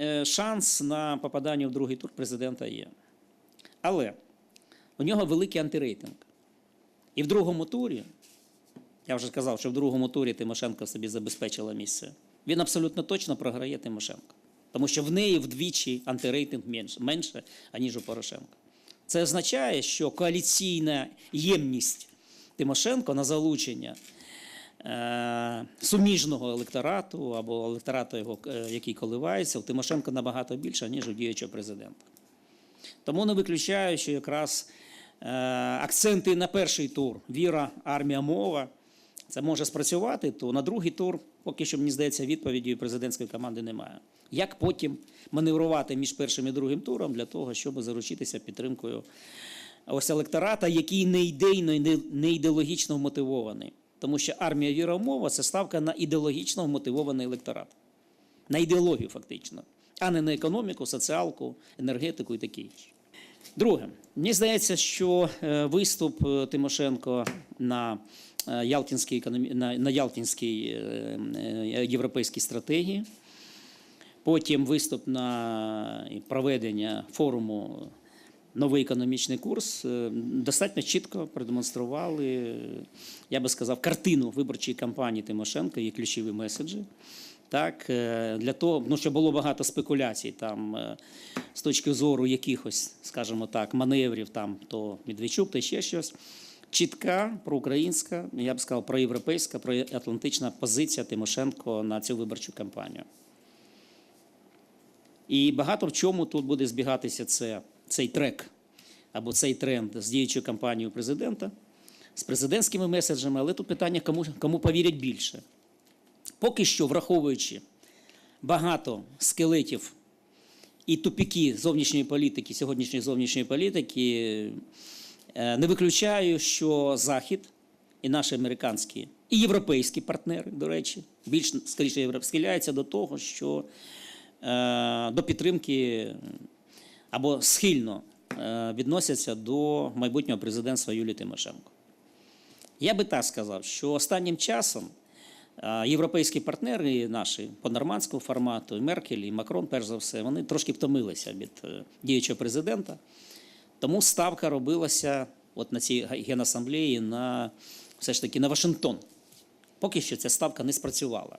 е, шанс на попадання в другий тур президента є. Але у нього великий антирейтинг. І в другому турі, я вже сказав, що в другому турі Тимошенко собі забезпечила місце. Він абсолютно точно програє Тимошенко. Тому що в неї вдвічі антирейтинг менше, менше аніж у Порошенка. Це означає, що коаліційна ємність Тимошенко на залучення суміжного електорату або електорату, його, е, який коливається, у Тимошенко набагато більше, ніж у діючого президента. Тому не виключаю, що якраз е, акценти на перший тур віра, армія, мова це може спрацювати, то на другий тур, поки що, мені здається, відповіді президентської команди немає. Як потім маневрувати між першим і другим туром для того, щоб заручитися підтримкою ось електората, який не ідейно і не ідеологічно вмотивований. Тому що армія віра, мова це ставка на ідеологічно вмотивований електорат, на ідеологію фактично, а не на економіку, соціалку, енергетику і таке інше. Друге, мені здається, що е, виступ е, Тимошенко на е, Ялтинській на, на Ялтинській європейській стратегії, потім виступ на проведення форуму Новий економічний курс е, достатньо чітко продемонстрували, я би сказав, картину виборчої кампанії Тимошенко, її ключові меседжі. Так, е, для того, ну, що було багато спекуляцій там е, з точки зору якихось, скажімо так, маневрів, там то Медведчук, то ще щось. Чітка проукраїнська, я б сказав, проєвропейська, проатлантична позиція Тимошенко на цю виборчу кампанію. І багато в чому тут буде збігатися це, цей трек або цей тренд з діючою кампанією президента, з президентськими меседжами, але тут питання, кому, кому повірять більше. Поки що, враховуючи багато скелетів і тупіки зовнішньої політики, сьогоднішньої зовнішньої політики, е, не виключаю, що Захід і наші американські і європейські партнери, до речі, більш скоріше схиляються до того, що е, до підтримки або схильно е, відносяться до майбутнього президентства Юлії Тимошенко. Я би так сказав, що останнім часом е, європейські партнери наші по нормандському формату, і Меркель, і Макрон, перш за все, вони трошки втомилися від е, діючого президента. Тому ставка робилася от на цій генасамблеї на все ж таки на Вашингтон. Поки що ця ставка не спрацювала.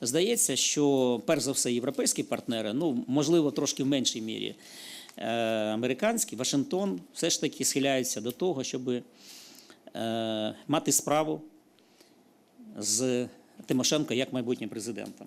Здається, що перш за все європейські партнери, ну можливо, трошки в меншій мірі е, американські, Вашингтон все ж таки схиляється до того, щоб е, мати справу з Тимошенко як майбутнім президентом.